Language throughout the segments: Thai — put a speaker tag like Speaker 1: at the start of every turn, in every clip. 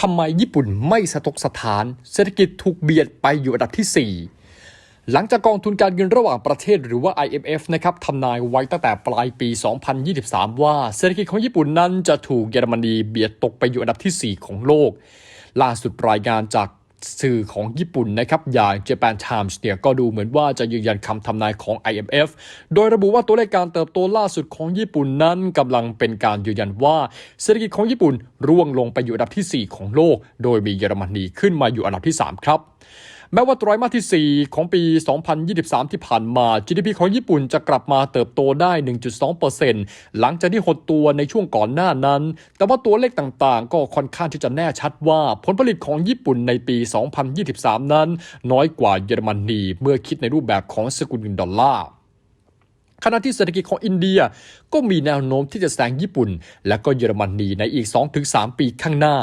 Speaker 1: ทำไมญี่ปุ่นไม่สะทกสถาน เศรษฐกิจถูกเบียดไปอยู่อันดับที่ 4 หลังจากกองทุนการเงินระหว่างประเทศหรือว่า IMF นะครับทำนายไว้ตั้งแต่ปลายปี 2023 ว่าเศรษฐกิจของญี่ปุ่นนั้นจะถูกเยอรมนีเบียดตกไปอยู่อันดับที่ 4 ของโลก ล่าสุดรายงานจาก สื่อของญี่ปุ่นนะครับอย่าง Japan Times เนี่ยก็ดูเหมือนว่าจะยืนยันคำทำนายของ IMF โดยระบุว่าตัวเลขการเติบโตล่าสุดของญี่ปุ่นนั้นกำลังเป็นการยืนยันว่า เศรษฐกิจของญี่ปุ่นร่วงลงไปอยู่อันดับที่ 4 ของโลก โดยมีเยอรมนีขึ้นมาอยู่อันดับที่ 3 ครับ แม้ว่าไตรมาสที่ 4 ของปี 2023 ที่ผ่านมา GDP ของญี่ปุ่นจะกลับมาเติบโตได้ 1.2%หลังจากที่หดตัวในช่วงก่อนหน้านั้น แต่ว่าตัวเลขต่างๆ ก็ค่อนข้างที่จะแน่ชัดว่าผลผลิตของญี่ปุ่นในปี 2023 นั้น น้อยกว่าเยอรมนีเมื่อคิดในรูปแบบของสกุลเงินดอลลาร์ขณะที่เศรษฐกิจของอินเดียก็มีแนวโน้มที่จะแซงญี่ปุ่น และก็เยอรมนีในอีก 2-3 ปีข้างหน้า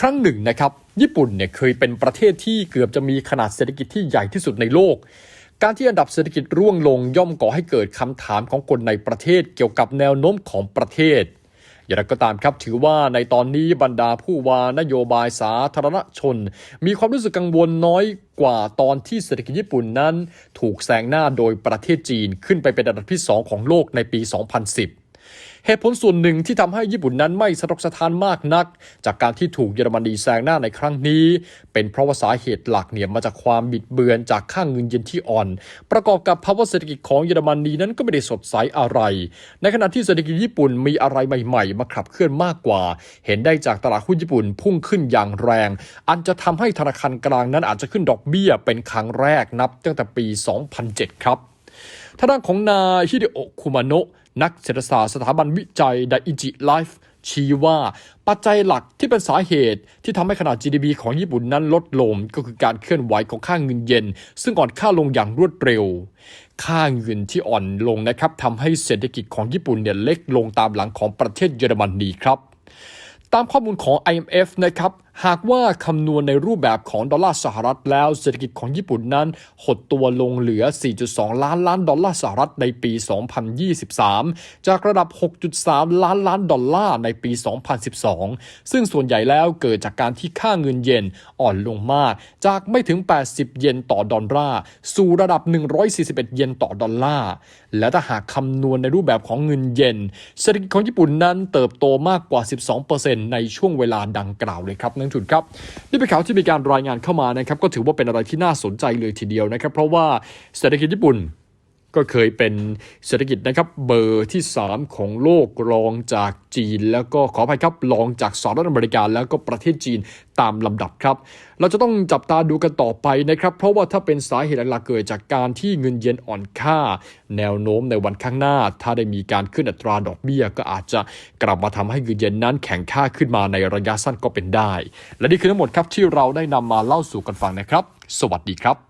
Speaker 1: ครั้งหนึ่งนะครับ ญี่ปุ่นเนี่ยเคยเป็นประเทศที่เกือบจะมีขนาดเศรษฐกิจที่ใหญ่ที่สุดในโลก การที่อันดับเศรษฐกิจร่วงลงย่อมก่อให้เกิดคำถามของคนในประเทศเกี่ยวกับแนวโน้มของประเทศอย่างไรก็ตามครับถือว่าในตอนนี้บรรดาผู้วานโยบายสาธารณชน มีความรู้สึกกังวลน้อยกว่าตอนที่เศรษฐกิจญี่ปุ่นนั้น ถูกแซงหน้าโดยประเทศจีนขึ้นไปเป็นอันดับที่ 2 ของโลกในปี 2010 เหตุผลส่วนหนึ่งที่ทำให้ญี่ปุ่นนั้นไม่สะทกสะท้านมากนัก จากการที่ถูกเยอรมนีแซงหน้าในครั้งนี้ เป็นเพราะว่าสาเหตุหลักเนี่ยมาจากความบิดเบือนจากค่างเงินเยนที่อ่อน ประกอบกับภาวะเศรษฐกิจของเยอรมนีนั้นก็ไม่ได้สดใสอะไร ในขณะที่เศรษฐกิจญี่ปุ่นมีอะไรใหม่ๆ มาขับเคลื่อนมากกว่า เห็นได้จากตลาดหุ้นญี่ปุ่นพุ่งขึ้นอย่างแรง อันจะทำให้ธนาคารกลางนั้นอาจจะขึ้นดอกเบี้ยเป็นครั้งแรกนับตั้งแต่ปี 2007 ครับ ทางด้านของนายฮิเดโอะคุมาโนะนักเศรษฐศาสตร์สถาบันวิจัยไดอิจิไลฟ์ชี้ว่าปัจจัยหลักที่เป็นสาเหตุที่ทำให้ขนาด GDP ของญี่ปุ่นนั้นลดลงก็คือการเคลื่อนไหวของค่าเงินเยน ซึ่งอ่อนค่าลงอย่างรวดเร็ว ค่าเงินที่อ่อนลงนะครับทำให้เศรษฐกิจของญี่ปุ่นเนี่ยเล็กลงตามหลังของประเทศเยอรมนีครับ ตามข้อมูลของ IMF นะครับ หากว่าคำนวณในรูปแบบของดอลลาร์สหรัฐแล้วเศรษฐกิจของญี่ปุ่นนั้น หดตัวลงเหลือ 4.2 ล้านล้านดอลลาร์สหรัฐในปี 2023 จากระดับ 6.3 ล้านล้านดอลลาร์ในปี 2012 ซึ่งส่วนใหญ่แล้วเกิดจากการที่ค่าเงินเยนอ่อนลงมาก จากไม่ถึง 80 เยนต่อดอลลาร์สู่ระดับ 141 เยนต่อดอลลาร์ และถ้าหากคำนวณในรูปแบบของเงินเยนเศรษฐกิจของญี่ปุ่นนั้นเติบโตมากกว่า 12%ในช่วงเวลาดังกล่าวเลยครับนังทุนครับนี่เป็นข่าวที่มีการรายงานเข้ามานะครับก็ถือว่าเป็นอะไรที่น่าสนใจเลยทีเดียวนะครับเพราะว่าเศรษฐกิจญี่ปุ่น ก็เคยเป็นเศรษฐกิจนะครับเบอร์ที่ 3 ของโลกรองจากจีน แล้วก็ขออภัยครับรองจากสหรัฐอเมริกาแล้วก็ประเทศจีนตามลำดับครับ เราจะต้องจับตาดูกันต่อไปนะครับ เพราะว่าถ้าเป็นสาเหตุหลักเกิดจากการที่เงินเยนอ่อนค่า แนวโน้มในวันข้างหน้า ถ้าได้มีการขึ้นอัตราดอกเบี้ย ก็อาจจะกลับมาทำให้เงินเยนนั้นแข็งค่าขึ้นมาในระยะสั้นก็เป็นได้ และนี่คือทั้งหมดครับที่เราได้นำมาเล่าสู่กันฟังนะครับ สวัสดีครับ